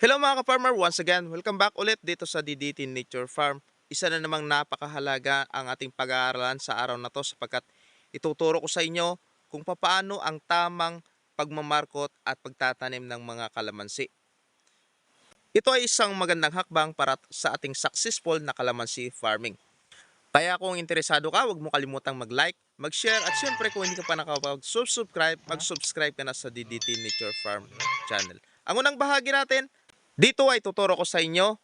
Hello mga ka-farmer, once again, welcome back ulit dito sa DDT Nature Farm. Isa na namang napakahalaga ang ating pag-aaralan sa araw na to sapagkat ituturo ko sa inyo kung paano ang tamang pagmamarkot at pagtatanim ng mga kalamansi. Ito ay isang magandang hakbang para sa ating successful na kalamansi farming. Kaya kung interesado ka, huwag mo kalimutang mag-like, mag-share at syempre kung hindi ka pa nakapag-subscribe, mag-subscribe ka na sa DDT Nature Farm channel. Ang unang bahagi natin, dito ay tuturo ko sa inyo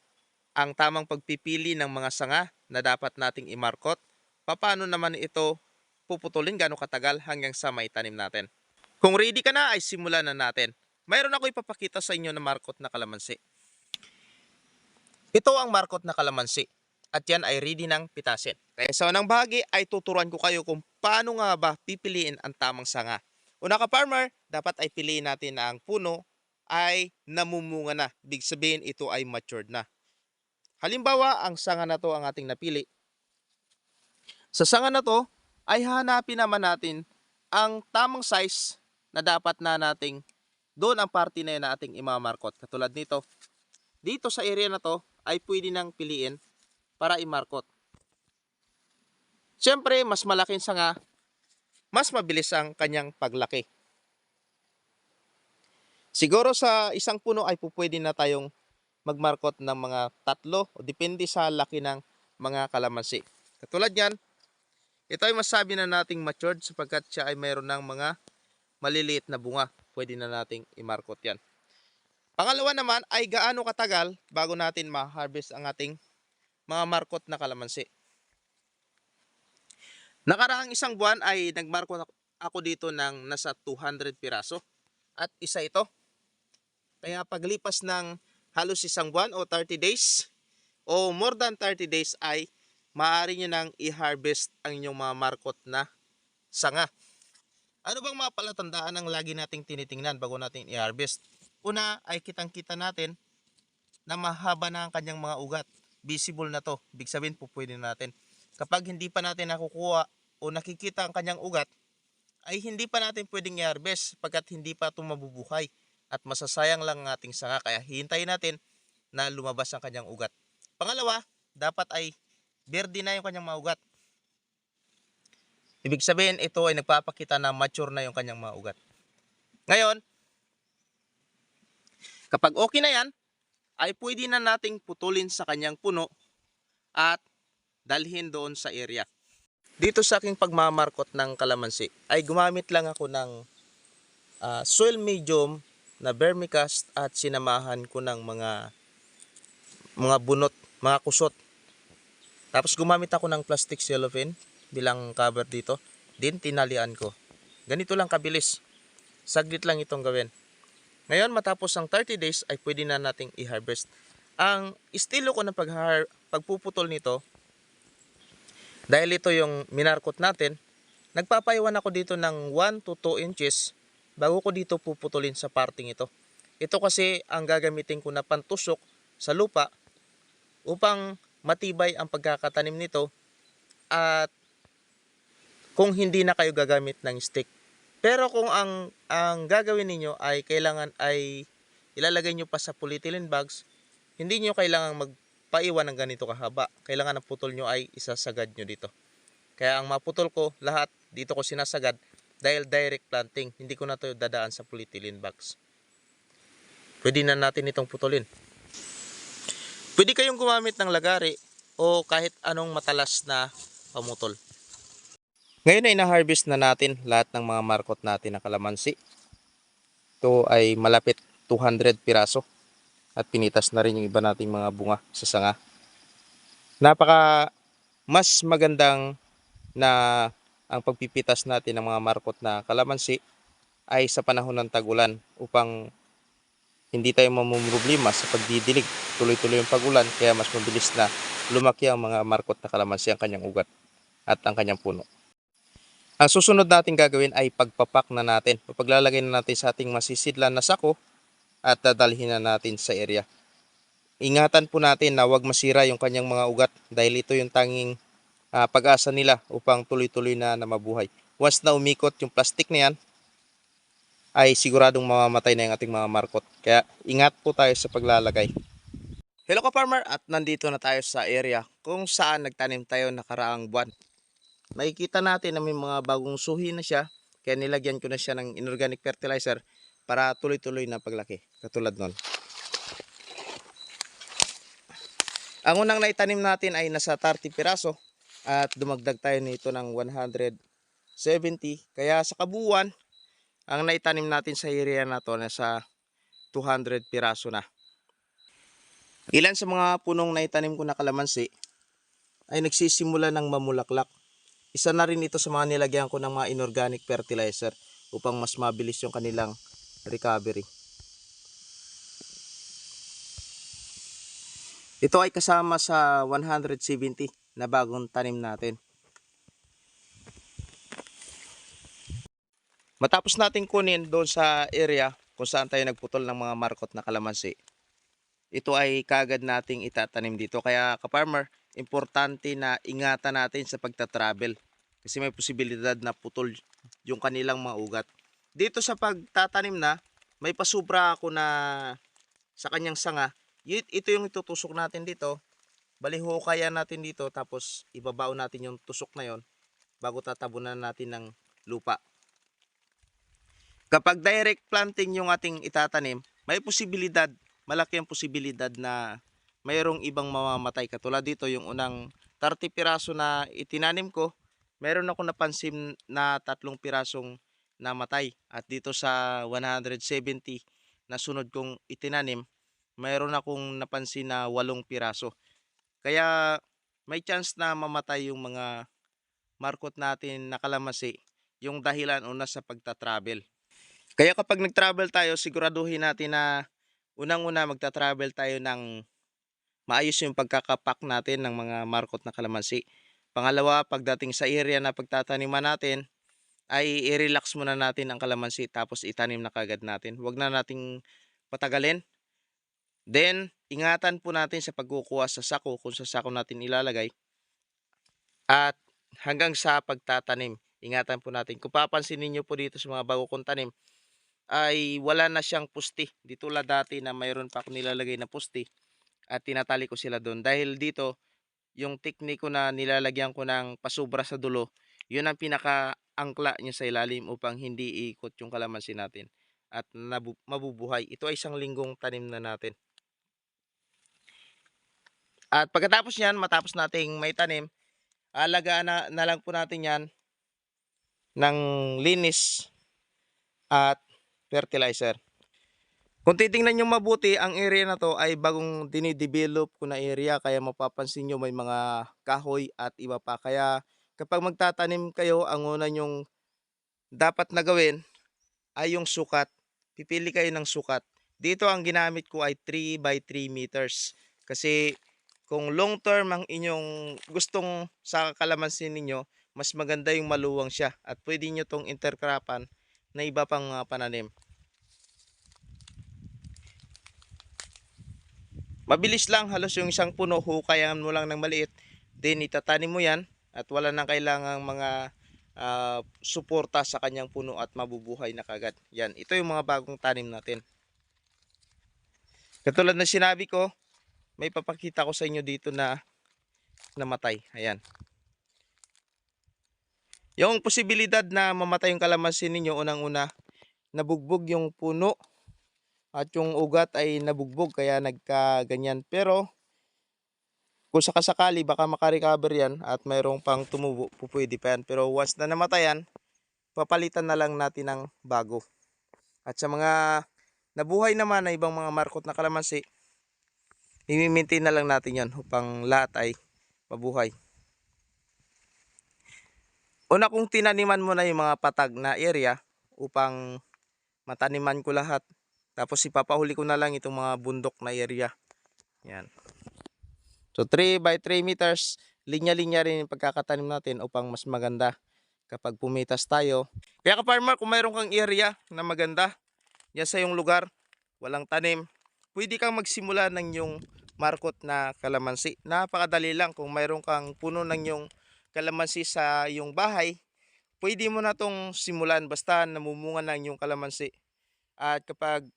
ang tamang pagpipili ng mga sanga na dapat nating imarkot. Paano naman ito puputulin, gaano katagal hanggang sa may tanim natin. Kung ready ka na, ay simulan na natin. Mayroon ako ipapakita sa inyo na markot na kalamansi. Ito ang markot na kalamansi at yan ay ready ng pitasin. Kaya sa unang bahagi ay tuturuan ko kayo kung paano nga ba pipiliin ang tamang sanga. Una ka farmer, dapat ay piliin natin na ang puno ay namumunga na. Big sabihin ito ay matured na. Halimbawa, ang sanga na to ang ating napili. Sa sanga na to ay hanapin naman natin ang tamang size na dapat na nating doon ang party na yun na ating imamarkot. Katulad nito. Dito sa area na to ay pwede nang piliin para imarkot. Siyempre, mas malaking sanga, mas mabilis ang kanyang paglaki. Siguro sa isang puno ay pupwede na tayong magmarkot ng mga tatlo o depende sa laki ng mga kalamansi. Katulad yan, ito ay masabi na nating matured sapagkat siya ay mayroon ng mga maliliit na bunga. Pwede na nating imarkot yan. Pangalawa naman ay gaano katagal bago natin ma-harvest ang ating mga markot na kalamansi. Nakaraang isang buwan ay nagmarkot ako dito ng nasa 200 piraso at isa ito. Kaya paglipas ng halos isang buwan o 30 days o more than 30 days ay maaari nyo nang i-harvest ang inyong mga markot na sanga. Ano bang mga palatandaan ang lagi nating tinitingnan bago natin i-harvest? Una ay kitang-kita natin na mahaba na ang kanyang mga ugat. Visible na to. Big sabihin po pwede natin. Kapag hindi pa natin nakukuha o nakikita ang kanyang ugat, ay hindi pa natin pwedeng i-harvest pagkat hindi pa ito mabubuhay at masasayang lang ang ating sanga. Kaya hintayin natin na lumabas ang kanyang ugat. Pangalawa, dapat ay berde na yung kanyang mga ugat. Ibig sabihin, ito ay nagpapakita na mature na yung kanyang mga ugat. Ngayon, kapag okay na yan, ay pwede na nating putulin sa kanyang puno at dalhin doon sa area. Dito sa aking pagmamarkot ng kalamansi, ay gumamit lang ako ng ah, soil medium na vermicast at sinamahan ko ng mga mga bunot, mga kusot. Tapos gumamit ako ng plastic cellophane bilang cover dito. Din tinalian ko. Ganito lang kabilis. Saglit lang itong gawin. Ngayon matapos ang 30 days ay pwede na nating i-harvest. Ang estilo ko ng pag pagpuputol nito dahil ito yung minarkot natin, nagpapaiwan ako dito ng 1 to 2 inches bago ko dito puputulin sa parting ito. Ito kasi ang gagamitin ko na pantusok sa lupa upang matibay ang pagkakatanim nito at kung hindi na kayo gagamit ng stick. Pero kung ang ang gagawin ninyo ay kailangan ay ilalagay nyo pa sa polyethylene bags, hindi nyo kailangan magpaiwan ng ganito kahaba. Kailangan ang putol nyo ay isasagad nyo dito. Kaya ang maputol ko lahat dito ko sinasagad dahil direct planting. Hindi ko na to dadaan sa polyethylene bags. Pwede na natin itong putulin. Pwede kayong gumamit ng lagari o kahit anong matalas na pamutol. Ngayon ay na-harvest na natin lahat ng mga markot natin na kalamansi. Ito ay malapit 200 piraso at pinitas na rin yung iba nating mga bunga sa sanga. Napaka mas magandang na ang pagpipitas natin ng mga markot na kalamansi ay sa panahon ng tag-ulan upang hindi tayo mamumroblema sa pagdidilig. Tuloy-tuloy yung pag-ulan kaya mas mabilis na lumaki ang mga markot na kalamansi ang kanyang ugat at ang kanyang puno. Ang susunod natin gagawin ay pagpapak na natin. Paglalagay na natin sa ating masisidlan na sako at dadalhin na natin sa area. Ingatan po natin na huwag masira yung kanyang mga ugat dahil ito yung tanging ah, pag-asa nila upang tuloy-tuloy na, na mabuhay. Once na umikot yung plastic na yan, ay siguradong mamamatay na yung ating mga markot. Kaya ingat po tayo sa paglalagay. Hello ka farmer at nandito na tayo sa area kung saan nagtanim tayo nakaraang buwan. Makikita natin na may mga bagong suhi na siya kaya nilagyan ko na siya ng inorganic fertilizer para tuloy-tuloy na paglaki katulad nun. Ang unang naitanim natin ay nasa 30 piraso at dumagdag tayo nito ng 170 kaya sa kabuuan ang naitanim natin sa area na to nasa 200 piraso na. Ilan sa mga punong naitanim ko na kalamansi ay nagsisimula ng mamulaklak. Isa na rin ito sa mga nilagyan ko ng mga inorganic fertilizer upang mas mabilis yung kanilang recovery. Ito ay kasama sa 170 na bagong tanim natin. Matapos natin kunin doon sa area kung saan tayo nagputol ng mga markot na kalamansi, ito ay kagad nating itatanim dito. Kaya ka-farmer, importante na ingatan natin sa pagta-travel kasi may posibilidad na putol yung kanilang mga ugat. Dito sa pagtatanim na, may pasubra ako na sa kanyang sanga. Ito yung itutusok natin dito. Bali hukayan natin dito tapos ibabao natin yung tusok na yon bago tatabunan natin ng lupa. Kapag direct planting yung ating itatanim, may posibilidad, malaki ang posibilidad na mayroong ibang mamamatay. Katulad dito, yung unang 30 piraso na itinanim ko, meron ako napansin na tatlong pirasong namatay. At dito sa 170 na sunod kong itinanim, mayroon akong napansin na walong piraso. Kaya may chance na mamatay yung mga markot natin na kalamasi, yung dahilan una sa pagta-travel. Kaya kapag nag-travel tayo, siguraduhin natin na unang-una magta-travel tayo ng maayos yung pagkakapak natin ng mga markot na kalamansi. Pangalawa, pagdating sa area na pagtataniman natin, ay i-relax muna natin ang kalamansi tapos itanim na kagad natin. Huwag na nating patagalin. Then, ingatan po natin sa pagkukuha sa sako kung sa sako natin ilalagay. At hanggang sa pagtatanim, ingatan po natin. Kung papansin niyo po dito sa mga bago kong tanim, ay wala na siyang pusti. Di tulad dati na mayroon pa ako nilalagay na pusti at tinatali ko sila doon. Dahil dito, yung tekniko na nilalagyan ko ng pasubra sa dulo, yun ang pinaka-angkla niya sa ilalim upang hindi ikot yung kalamansi natin at mabubuhay. Ito ay isang linggong tanim na natin. At pagkatapos niyan, matapos nating may tanim, alagaan na, na lang po natin yan ng linis at fertilizer. Kung titingnan nyo mabuti, ang area na to ay bagong dinidevelop ko na area kaya mapapansin nyo may mga kahoy at iba pa. Kaya kapag magtatanim kayo, ang una nyong dapat na gawin ay yung sukat. Pipili kayo ng sukat. Dito ang ginamit ko ay 3 by 3 meters. Kasi kung long term ang inyong gustong sa kalamansin ninyo, mas maganda yung maluwang siya. At pwede nyo tong intercropan na iba pang mga pananim. Mabilis lang, halos yung isang puno, hukayan mo lang ng maliit. Then itatanim mo yan at wala nang kailangang mga ah, suporta sa kanyang puno at mabubuhay na kagad. Yan, ito yung mga bagong tanim natin. Katulad na sinabi ko, may papakita ko sa inyo dito na namatay. Ayan. Yung posibilidad na mamatay yung kalamansi ninyo, unang-una, nabugbog yung puno at yung ugat ay nabugbog kaya nagkaganyan. Pero kung sakasakali baka makarecover yan at mayroong pang tumubo, pupwede pa yan. Pero once na namatayan, papalitan na lang natin ng bago. At sa mga nabuhay naman na ibang mga markot na kalamansi, i-maintain na lang natin yan upang lahat ay mabuhay. Una kong tinaniman muna yung mga patag na area upang mataniman ko lahat. Tapos ipapahuli ko na lang itong mga bundok na area. Yan. So 3 by 3 meters, linya-linya rin yung pagkakatanim natin upang mas maganda kapag pumitas tayo. Kaya ka farmer, kung mayroon kang area na maganda, yan sa yung lugar, walang tanim, pwede kang magsimula ng yung markot na kalamansi. Napakadali lang kung mayroon kang puno ng yung kalamansi sa yung bahay, pwede mo na tong simulan basta namumunga na yung kalamansi At kapag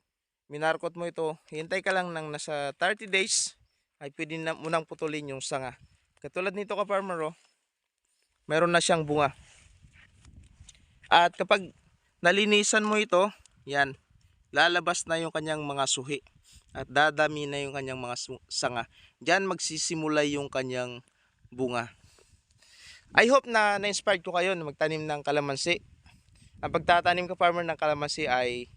minarkot mo ito, hintay ka lang ng nasa 30 days ay pwede na munang putulin yung sanga. Katulad nito ka farmer oh, meron na siyang bunga. At kapag nalinisan mo ito, yan, lalabas na yung kanyang mga suhi at dadami na yung kanyang mga sanga. Diyan magsisimula yung kanyang bunga. I hope na na-inspired ko kayo na magtanim ng kalamansi. Ang pagtatanim ka farmer ng kalamansi ay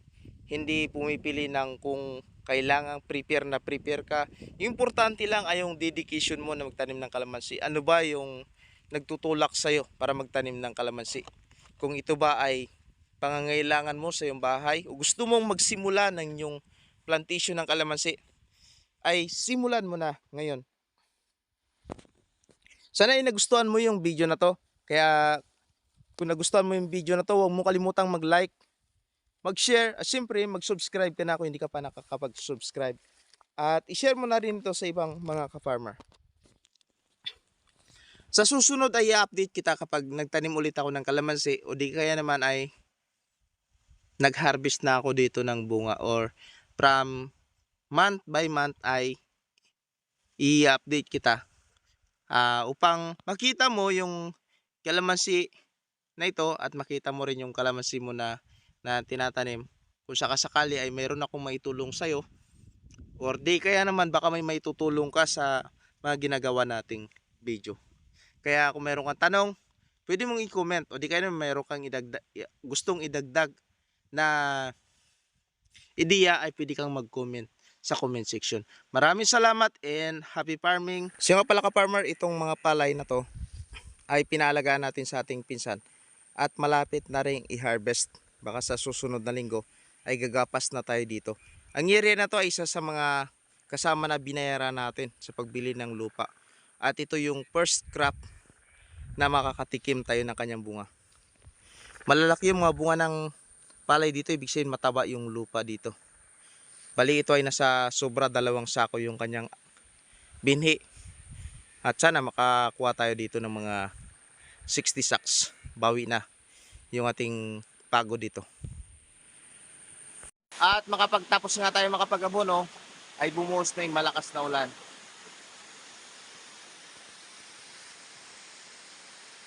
hindi pumipili ng kung kailangan prepare na prepare ka. Importante lang ay yung dedication mo na magtanim ng kalamansi. Ano ba yung nagtutulak sa'yo para magtanim ng kalamansi? Kung ito ba ay pangangailangan mo sa iyong bahay o gusto mong magsimula ng yung plantation ng kalamansi, ay simulan mo na ngayon. Sana ay nagustuhan mo yung video na to. Kaya kung nagustuhan mo yung video na to, huwag mo kalimutang mag-like, mag-share, at siyempre mag-subscribe ka na kung hindi ka pa nakakapag-subscribe. At i-share mo na rin ito sa ibang mga ka-farmer. Sa susunod ay i-update kita kapag nagtanim ulit ako ng kalamansi o di kaya naman ay nag-harvest na ako dito ng bunga or from month by month ay i-update kita Ah, upang makita mo yung kalamansi na ito at makita mo rin yung kalamansi mo na, na tinatanim. Kung sakasakali ay mayroon akong maitulong sa'yo or di kaya naman baka may maitutulong ka sa mga ginagawa nating video. Kaya kung mayroon kang tanong, pwede mong i-comment o di kaya naman mayroon kang idagdag, gustong idagdag na ideya ay pwede kang mag-comment sa comment section. Maraming salamat and happy farming. So nga pala ka-farmer, itong mga palay na to ay pinalagaan natin sa ating pinsan at malapit na rin i-harvest. Baka sa susunod na linggo ay gagapas na tayo dito. Ang area na to ay isa sa mga kasama na binayaran natin sa pagbili ng lupa. At ito yung first crop na makakatikim tayo ng kanyang bunga. Malalaki yung mga bunga ng palay dito, ibig sabihin mataba yung lupa dito. Bali ito ay nasa sobra dalawang sako yung kanyang binhi. At sana makakuha tayo dito ng mga 60 sacks. Bawi na yung ating pagod dito. At makapagtapos nga tayo makapag-abono ay bumuhos na yung malakas na ulan.